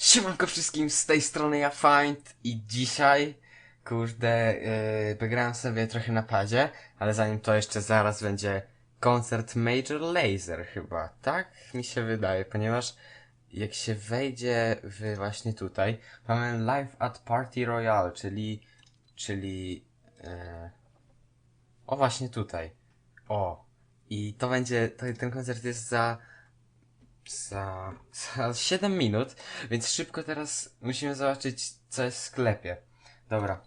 Siemanko wszystkim, z tej strony ja Find. I dzisiaj, kurde, yy, wygrałem sobie trochę na padzie, ale zanim to jeszcze zaraz będzie koncert Major Lazer chyba, tak mi się wydaje, ponieważ jak się wejdzie w właśnie tutaj, mamy Live at Party Royale, czyli, czyli, yy, o właśnie tutaj, o, i to będzie, to, ten koncert jest za za, za 7 minut, więc szybko teraz musimy zobaczyć, co jest w sklepie. Dobra.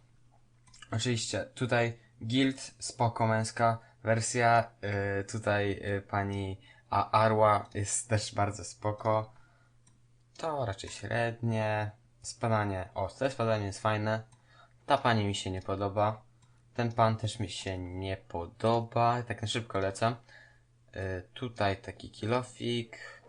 Oczywiście, tutaj Guild, spoko męska wersja, y, tutaj y, pani A Arła jest też bardzo spoko. To raczej średnie. Spadanie, o, to spadanie jest fajne. Ta pani mi się nie podoba. Ten pan też mi się nie podoba. Tak na szybko lecę. Y, tutaj taki kilofik.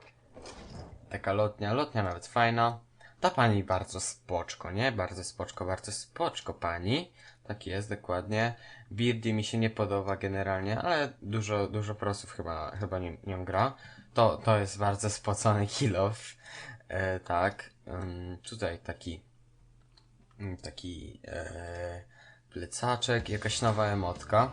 Taka lotnia, lotnia nawet fajna. Ta pani bardzo spoczko, nie? Bardzo spoczko, bardzo spoczko pani. Tak jest, dokładnie. Beardy mi się nie podoba generalnie, ale dużo, dużo prosów chyba, chyba nie, nią gra. To, to jest bardzo spocony kill off. E, tak. Ym, tutaj taki mm, taki e, plecaczek, jakaś nowa emotka.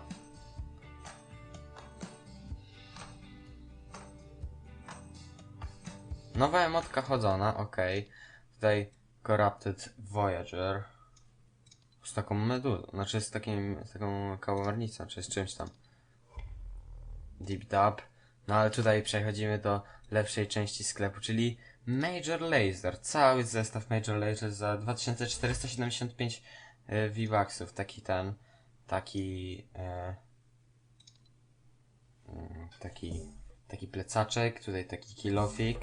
Nowa emotka chodzona, okej. Tutaj Corrupted Voyager. Z taką meduzą, znaczy z takim, z taką kałamarnicą, czy z czymś tam. Deep Dub. No ale tutaj przechodzimy do lepszej części sklepu, czyli Major Laser. Cały zestaw Major Laser za 2475 e, V-Bucksów. Taki ten, taki, e, mm, taki, taki plecaczek, tutaj taki kilofik.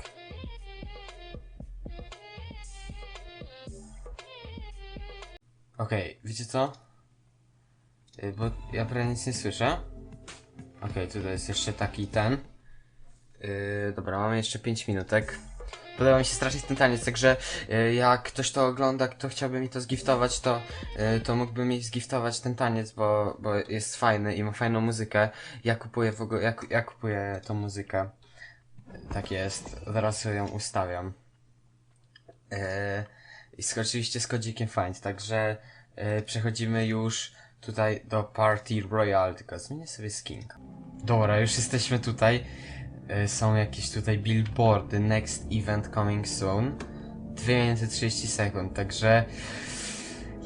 Okej, wiecie co? Y, Bo ja prawie nic nie słyszę. Okej, tutaj jest jeszcze taki ten. Yy, dobra, mamy jeszcze 5 minutek. Podoba mi się strasznie ten taniec, także yy, jak ktoś to ogląda, kto chciałby mi to zgiftować, to, yy, to mógłby mi zgiftować ten taniec, bo, bo jest fajny i ma fajną muzykę. Ja kupuję w ogóle, ja, ja kupuję tą muzykę. Tak jest, zaraz ją ustawiam. Yy, I z, oczywiście z kodzikiem Find, także yy, przechodzimy już tutaj do Party Royale, tylko zmienię sobie skin. Dobra, już jesteśmy tutaj. Yy, są jakieś tutaj billboardy, next event coming soon. 2 minuty 30 sekund, także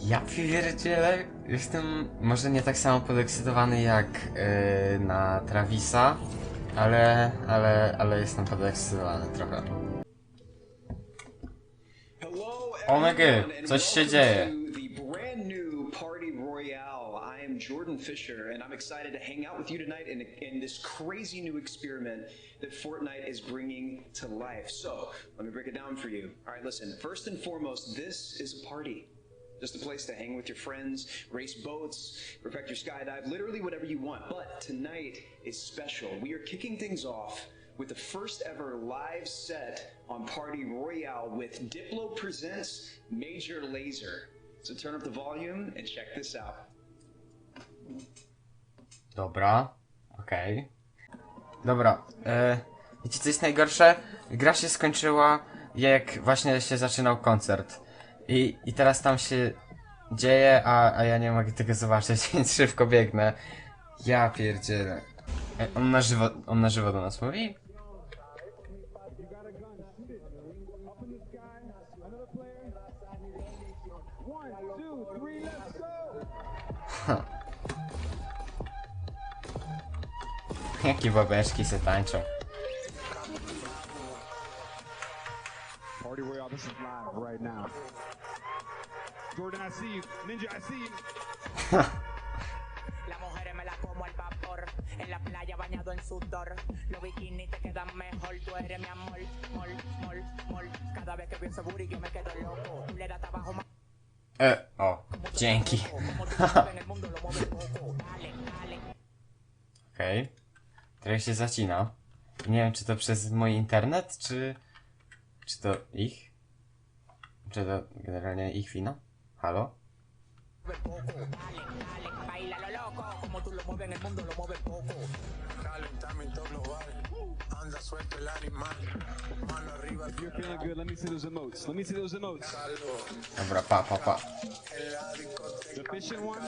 ja pierdzielę, jestem może nie tak samo podekscytowany jak yy, na Travisa, ale, ale, ale jestem podekscytowany trochę. Omega, coś się dzieje. Am Jordan Fisher, and I'm excited to hang out with you tonight in, in this crazy new experiment that Fortnite is bringing to life. So, let me break it down for you. All right, listen. First and foremost, this is a party. Just a place to hang with your friends, race boats, perfect your skydive, literally whatever you want. But tonight is special. We are kicking things off with the first ever live set on Party Royale with Diplo Presents Major Laser. So turn up the volume and check this out. Dobra, okej. Dobra, e, wiecie co jest najgorsze? Gra się skończyła, jak właśnie się zaczynał koncert. I, i teraz tam się dzieje, a, a ja nie mogę tego zobaczyć, więc szybko biegnę. Ja pierdzielę. E, on na żywo, on na żywo do nas mówi? Ha. Jakie babeczki se tańczą. Party Royale, this is live right now. Jordan, I see you. Ninja, I see you. Las mujeres me las como al vapor. En la playa bañado en sudor. Los bikinis te quedan mejor. Tú eres mi amor. Mol, mol, mol. Cada vez que pienso booty yo me quedo loco. Tú le das trabajo más. E, o, dzięki. Como Trochę się zacina. Nie wiem, czy to przez mój internet, czy... Czy to ich? Czy to generalnie ich wina? Halo? mueves poco. Dale, dale. Baila lo loco. Como tú lo mueves en el mundo lo mueves poco. calentamiento global. If you're feeling good, let me see those emotes. Let me see those emotes. Dobra, pa, pa, pa. The fishing one,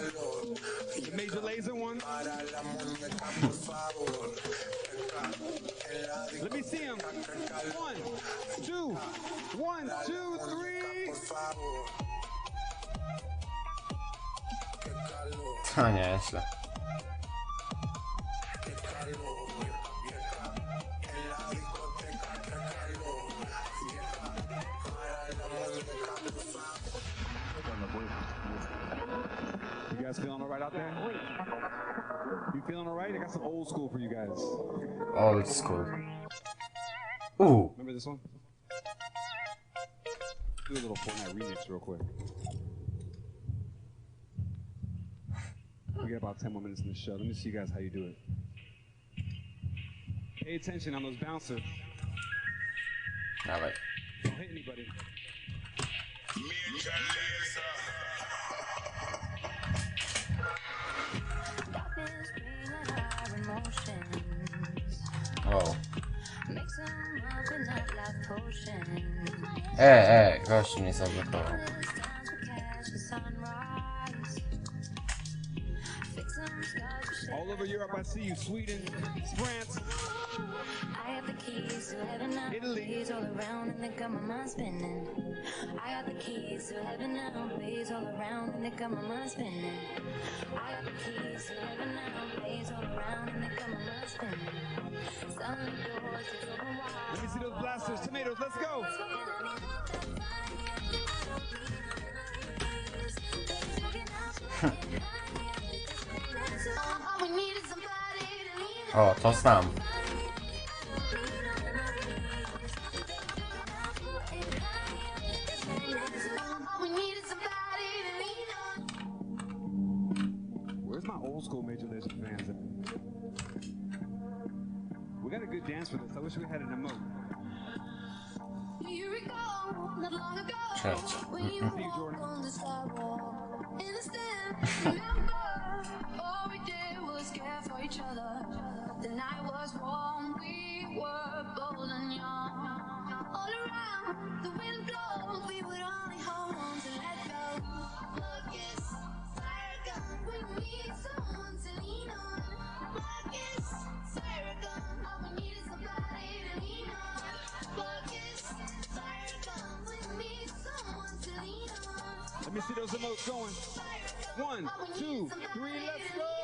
the major laser one. Let me see him. One, two, one, two, three. To nieźle. Guys feeling all right out there? You feeling all right? I got some old school for you guys. oh Old school. Ooh. Remember this one? Do a little Fortnite remix real quick. We got about 10 more minutes in the show. Let me see you guys how you do it. Pay attention on those bouncers. dawaj. Don't hit anybody. That life potion. E, e, gościu All over Europe, I see you. Sweden, France. I have the keys to heaven now. Italy. Ways all around and they got my mind spinning. I got the keys to heaven now. Ways all around and they got my mind spinning. I got the keys to heaven now. Ways all around and they got my mind spinning. Sun doors is open wide. Let me see those blasters. Tomatoes, let's go. O, to znam. Where's my old school Major Lazer fans? We got a good dance for this. I wish we had an emote. You recall not long ago Church. when you See you, Jordan. walked on the sidewalk. Innocent, remember all we did was care for each other. The night was warm, we were bold and young. All around, the wind we would only hold on to let go. Focus, fire gun, we need someone to lean on. Focus, fire gun, all we need is somebody to lean on. Focus, fire gun, we need someone to lean on. Let me see those emotes going. One, two, three, let's go.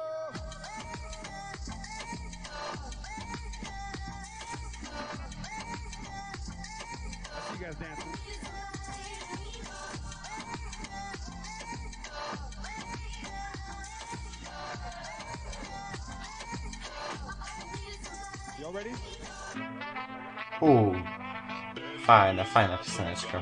I see you guys dancing. Y'all ready? Uuu. Fajna, fajna pioseneczka.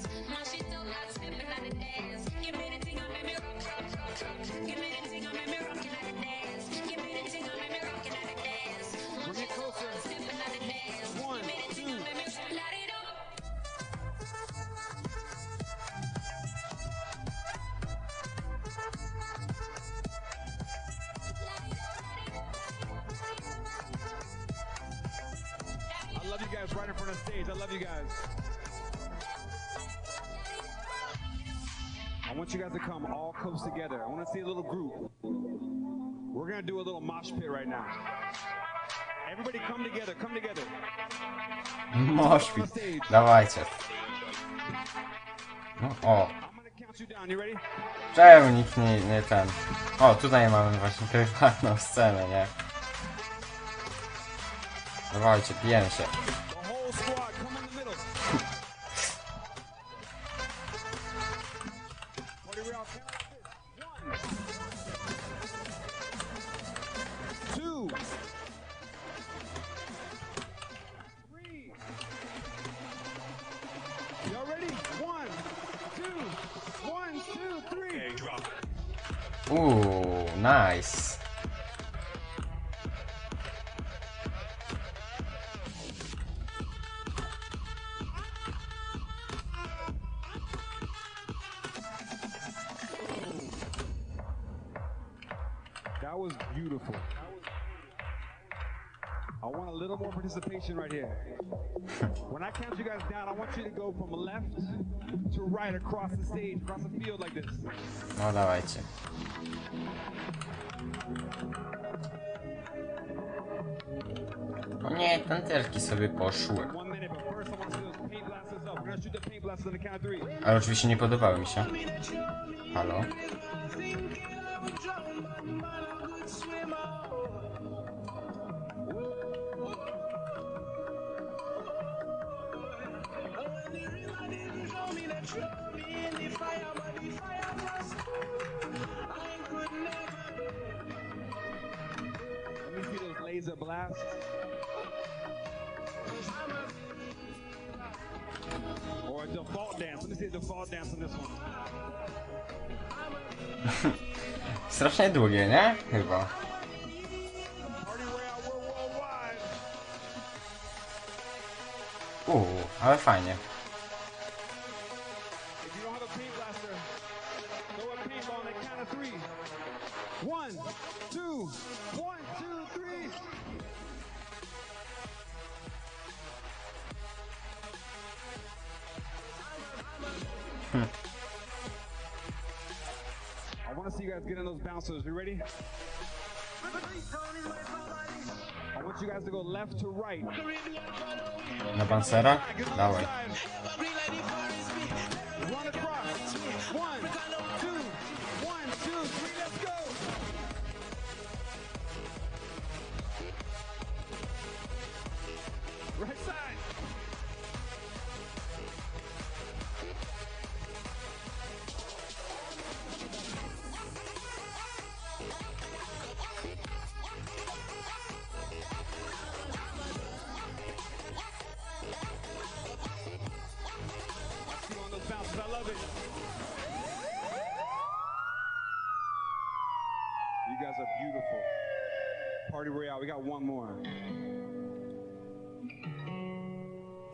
right in front of the stage. I love you guys. I want you guys to come all close together. I want to see a little group. We're gonna do a little mosh pit right now. Everybody come together, come together. Moshpit. Dawajcie. No, o. I'm gonna count you down. You ready? Czemu nikt nie, nie ten... O, tutaj mamy właśnie prywatną scenę, nie? Dawajcie, pijemy się. Two, three. Uuu, nice. That was beautiful. I want a little more participation right here. I count you guys down, I want you to go from left to right across the stage, across the field like this. No dawajcie. O nie, tancerki sobie poszły. One minute, but first I want to see those paint blasters up. We're gonna shoot the paint blasters on the count of three. Ale oczywiście nie podobały mi się. Halo? Let me see those laser blasts. Or a default dance. Let me see a default dance on this one. Strasznie długie, nie? Chyba. Party Royale, we're worldwide. Uuu, ale fajnie. In. You ready? I want you guys to go left to right. Na pancera? Dawaj. Run across. One, two, one, two, three, let's go.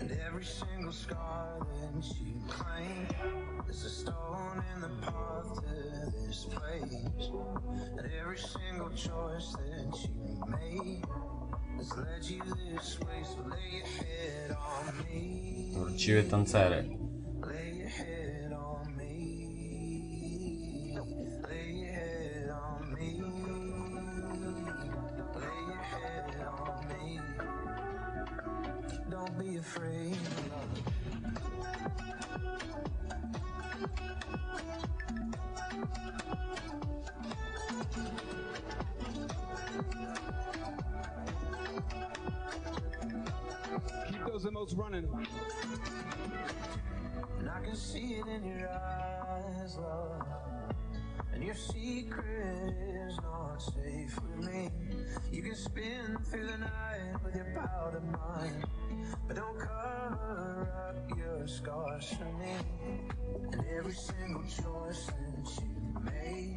And every single scar that you claim is a stone in the path to this place. And every single choice that you made has led you this way. So lay your head on me. Wróciły. Lay your head Keep those emotes running. And I can see it in your eyes, love. And your secret is not safe with me. You can spin through the night with your powder mind. But don't cover up your scars for me. And every single choice that you made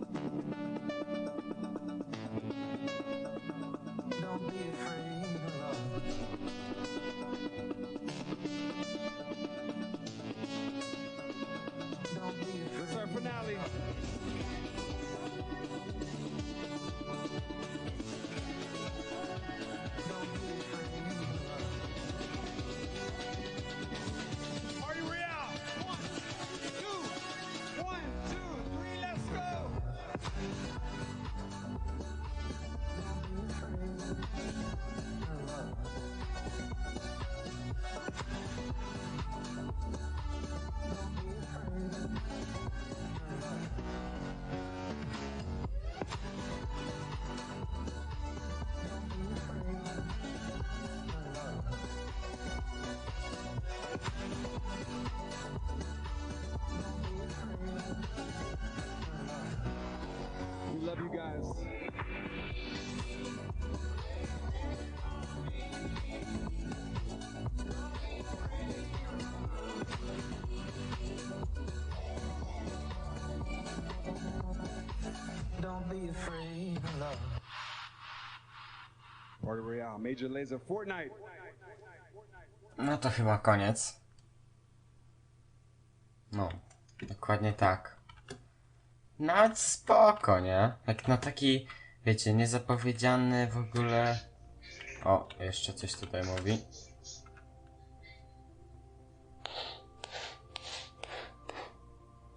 Don't be afraid of love. No to chyba koniec. No, dokładnie tak. Nawet spoko, nie? Jak na taki, wiecie, niezapowiedziany w ogóle... O, jeszcze coś tutaj mówi.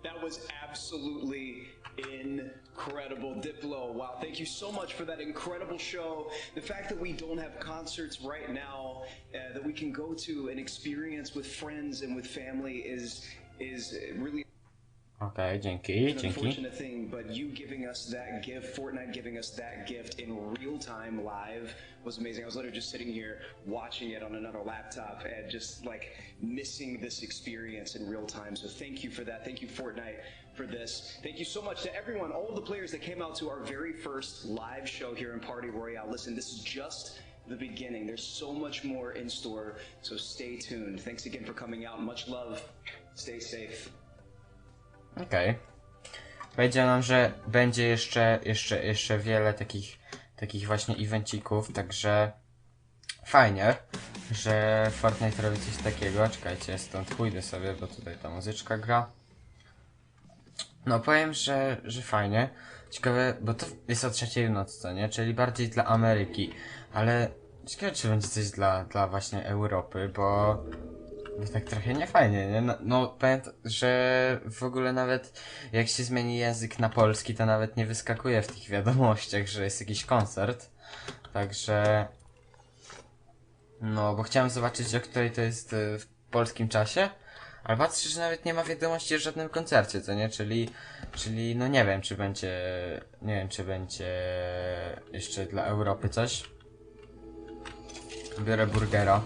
That was absolutely incredible. Diplo, wow, thank you so much for that incredible show. The fact that we don't have concerts right now uh, that we can go to and experience with friends and with family is is really Okej, dzięki, an dzięki. unfortunate thing, but you giving us that gift, Fortnite giving us that gift in real time live was amazing. I was literally just sitting here watching it on another laptop and just like missing this experience in real time. So thank you for that. Thank you, Fortnite, for this. Thank you so much to everyone, all of the players that came out to our very first live show here in Party Royale. Listen, this is just the beginning. There's so much more in store, so stay tuned. Thanks again for coming out. Much love. Stay safe. Okej. Powiedział nam, że będzie jeszcze, jeszcze, jeszcze wiele takich, takich właśnie evencików, także fajnie, że Fortnite robi coś takiego. Czekajcie, stąd pójdę sobie, bo tutaj ta muzyczka gra. No powiem, że, że fajnie. Ciekawe, bo to jest o trzeciej w nocy, co nie? Czyli bardziej dla Ameryki, ale ciekawe, czy będzie coś dla, dla właśnie Europy, bo no tak trochę niefajnie, nie? No, no t- że w ogóle nawet jak się zmieni język na polski, to nawet nie wyskakuje w tych wiadomościach, że jest jakiś koncert. Także... No, bo chciałem zobaczyć, o której to jest y, w polskim czasie, ale patrzę, że nawet nie ma wiadomości o żadnym koncercie, co nie? Czyli, czyli no nie wiem, czy będzie, nie wiem, czy będzie jeszcze dla Europy coś. Biorę burgera.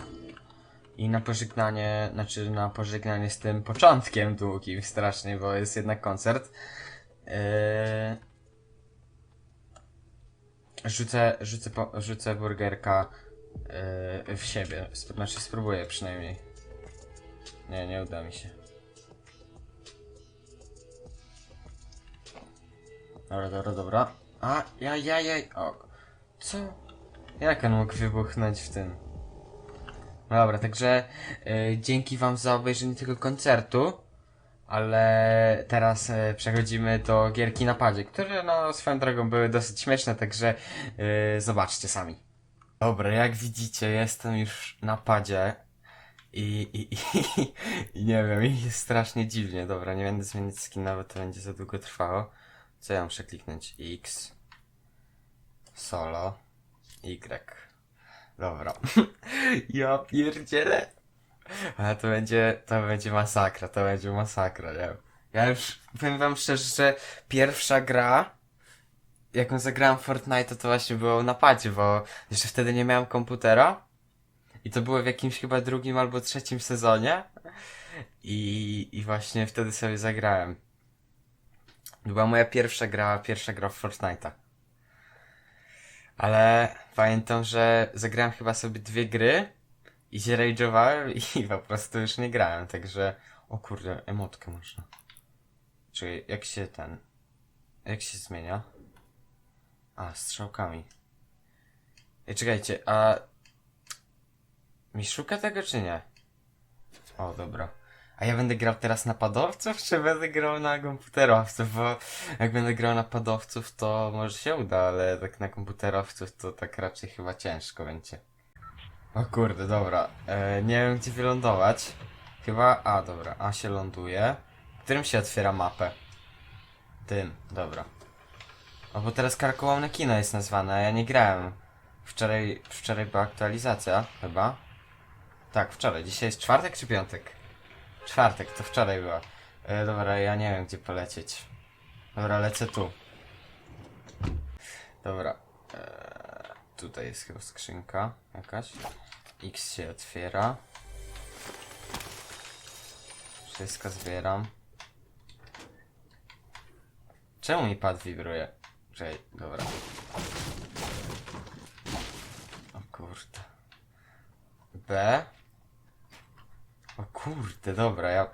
I na pożegnanie, znaczy na pożegnanie z tym początkiem długim strasznie, bo jest jednak koncert. Yy... Rzucę, rzucę, po, rzucę burgerka yy, w siebie. Znaczy spróbuję przynajmniej. Nie, nie uda mi się. Dobra, dobra, dobra. A, ja, ja, ja. O, co? Jak on mógł wybuchnąć w tym? No dobra, także y, dzięki wam za obejrzenie tego koncertu. Ale teraz y, przechodzimy do gierki na padzie, które no swoją drogą były dosyć śmieszne, także y, zobaczcie sami. Dobra, jak widzicie, jestem już na padzie. I, i, i, i nie wiem, i jest strasznie dziwnie. Dobra, nie będę zmieniać skina, bo to będzie za długo trwało. Co ja muszę kliknąć? X. Solo. Y. Dobra. ja pierdzielę. Ale to będzie, to będzie masakra, to będzie masakra, nie. Ja już powiem wam szczerze, że pierwsza gra jak zagrałem w Fortnite, to właśnie było na padzie, bo jeszcze wtedy nie miałem komputera. I to było w jakimś chyba drugim albo trzecim sezonie. I, i właśnie wtedy sobie zagrałem. To była moja pierwsza gra, pierwsza gra w Fortnite'a. Ale pamiętam, że zagrałem chyba sobie dwie gry i się rage'owałem i po prostu już nie grałem, także... O kurde, emotkę można. Czyli jak się ten... Jak się zmienia? A, strzałkami. Ej, czekajcie, a... Mi szuka tego czy nie? O, dobra. A ja będę grał teraz na padowców, czy będę grał na komputerowców? Bo jak będę grał na padowców, to może się uda, ale tak na komputerowców to tak raczej chyba ciężko będzie. O kurde, dobra. E, nie wiem gdzie wylądować. Chyba, a dobra, a się ląduje. Którym się otwiera mapę? Tym, dobra. O, bo teraz karkołomne kino jest nazwane, a ja nie grałem. Wczoraj, wczoraj była aktualizacja, chyba. Tak, wczoraj. Dzisiaj jest czwartek czy piątek? Czwartek, to wczoraj była. E, dobra, ja nie wiem gdzie polecieć. Dobra, lecę tu. Dobra. E, tutaj jest chyba skrzynka jakaś. X się otwiera. Wszystko zbieram. Czemu mi pad wibruje? Czekaj, dobra. O kurde. B. O kurde, dobra, ja...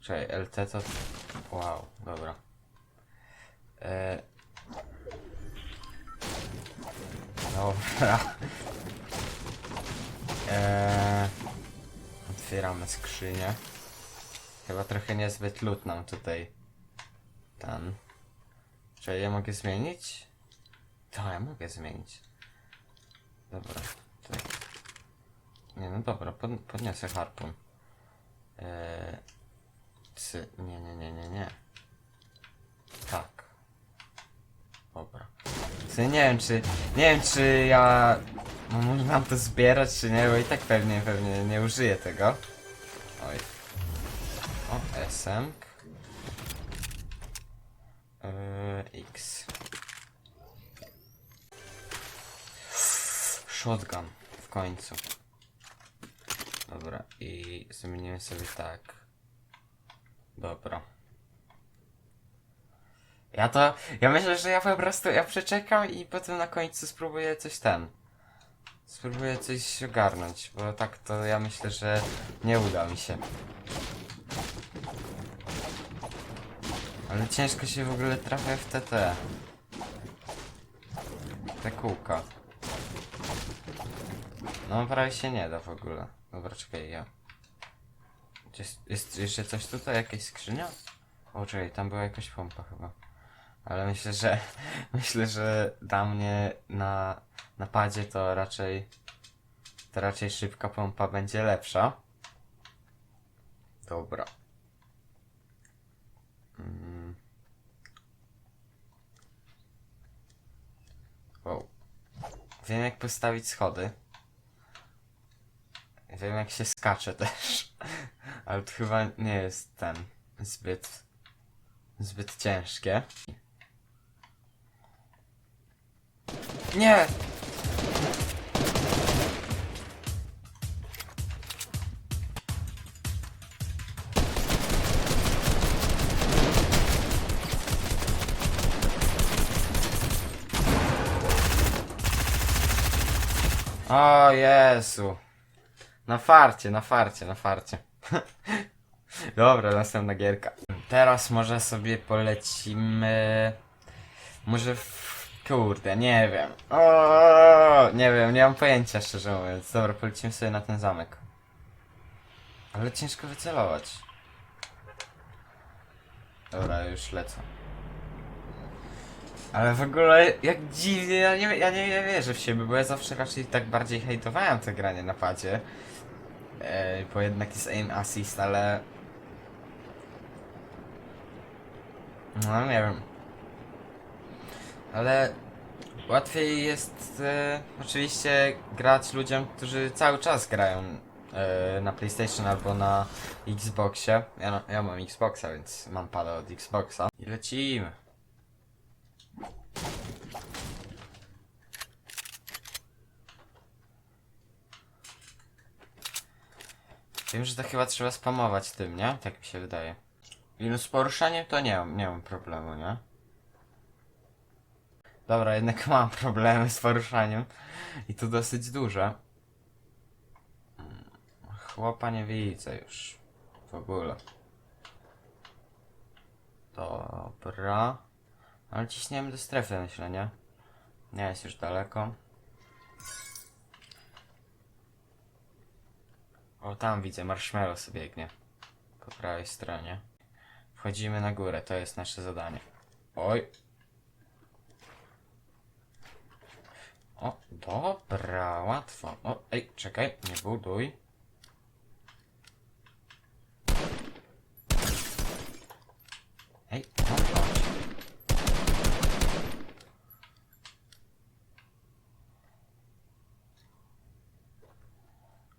Czekaj, LT to... Wow, dobra. E... Dobra. E... Otwieramy skrzynię. Chyba trochę niezbyt lód nam tutaj. Ten. Czy ja mogę zmienić? To ja mogę zmienić. Dobra. Nie, no dobra, pod, podniosę harpun. Eee, cy, nie, nie, nie, nie, nie. Tak. Dobra. Ty nie wiem czy, nie wiem czy ja mam, mam to zbierać czy nie, bo i tak pewnie, pewnie nie użyję tego. Oj. O, SM. Eee, X. Shotgun. W końcu. Dobra, i zmienimy sobie tak. Dobra. Ja to. Ja myślę, że ja po prostu. Ja przeczekam i potem na końcu spróbuję coś ten. Spróbuję coś ogarnąć, bo tak to ja myślę, że nie uda mi się. Ale ciężko się w ogóle trafia w TT. Te kółka. No prawie się nie da w ogóle. Dobra, czekaj, ja. Jest, jest jeszcze coś tutaj? Jakaś skrzynia? O, czekaj, tam była jakaś pompa chyba. Ale myślę, że myślę, że dla mnie na napadzie to raczej to raczej szybka pompa będzie lepsza. Dobra. Mm. Wow. Wiem jak postawić schody. Wiem jak się skacze też. Ale to chyba nie jest ten zbyt zbyt ciężkie. Nie! O Jezu. Na farcie, na farcie, na farcie. Dobra, następna gierka. Teraz może sobie polecimy. Może w... Kurde, nie wiem. O, nie wiem, nie mam pojęcia szczerze mówiąc. Dobra, polecimy sobie na ten zamek. Ale ciężko wycelować. Dobra, już lecę. Ale w ogóle jak dziwnie, ja nie, ja nie, nie wierzę w siebie, bo ja zawsze raczej tak bardziej hejtowałem to granie na padzie. E, bo jednak jest aim assist, ale... No nie wiem. Ale łatwiej jest e, oczywiście grać ludziom, którzy cały czas grają e, na PlayStation albo na Xboxie. Ja, no, ja mam Xboxa, więc mam pada od Xboxa. I lecimy. Wiem, że to chyba trzeba spamować tym, nie? Tak mi się wydaje. I z poruszaniem to nie nie mam problemu, nie? Dobra, jednak mam problemy z poruszaniem. I to dosyć duże. Chłopa nie widzę już. W ogóle. Dobra. Ale ciśniemy do strefy, myślę, nie? Nie jest już daleko. O, tam widzę, marshmallow sobie biegnie. Po prawej stronie. Wchodzimy na górę, to jest nasze zadanie. Oj. O, dobra, łatwo. O, ej, czekaj, nie buduj. Ej, o, chodź.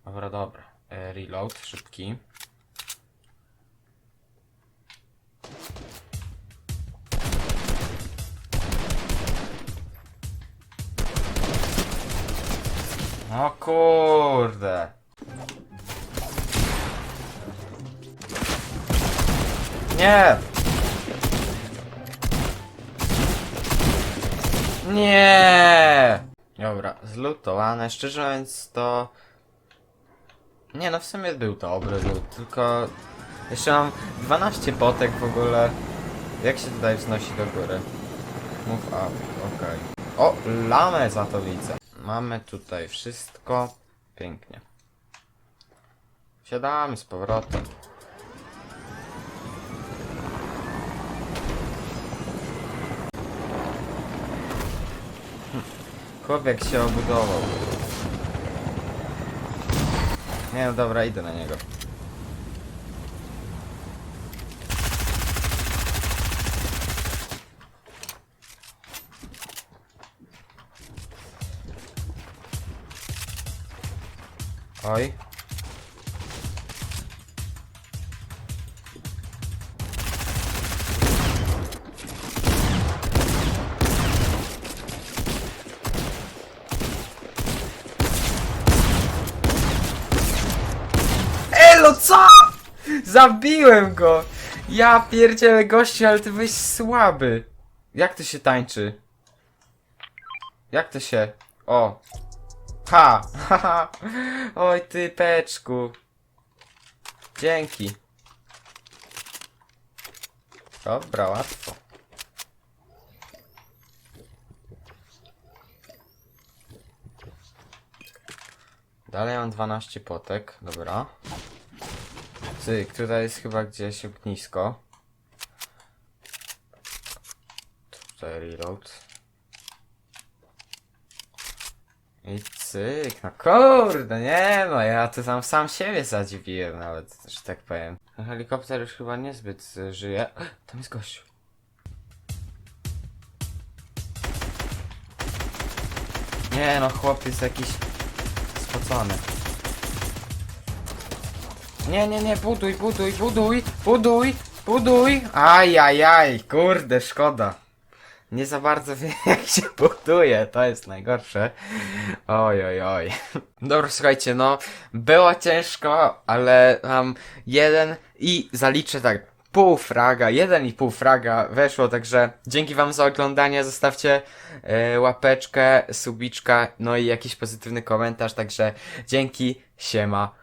Dobra, dobra. E, reload, szybki. O kurde. Nie! Nie! Dobra, zlutowane. Szczerze mówiąc to... Nie no, w sumie był dobry lód, tylko... Jeszcze mam 12 potek w ogóle. Jak się tutaj wznosi do góry? Move up, okej. O, lamę za to widzę. Mamy tutaj wszystko. Pięknie. Siadamy z powrotem. Hm, Chłopiek się obudował. Nie no dobra, idę na niego. Oj. Zabiłem go! Ja pierdzielę gościu, ale ty byłeś słaby. Jak to się tańczy? Jak to się... O! Ha! Oj ty peczku! Dzięki. Dobra, łatwo. Dalej mam 12 potek, dobra. Cyk, tutaj jest chyba gdzieś ognisko. Tutaj reload. I cyk, no kurde, nie no, ja tu tam sam siebie zadziwiłem nawet, że tak powiem. Helikopter już chyba niezbyt y, żyje. Tam jest gościu. Nie no, chłop jest jakiś spocony. Nie, nie, nie, buduj, buduj, buduj, buduj, buduj. Ajajaj, kurde, szkoda. Nie za bardzo wiem jak się buduje, to jest najgorsze. Oj, oj, oj. Dobra, słuchajcie, no, było ciężko, ale mam jeden i zaliczę tak, pół fraga, jeden i pół fraga weszło, także dzięki wam za oglądanie, zostawcie e, łapeczkę, subiczka, no i jakiś pozytywny komentarz, także dzięki, siema.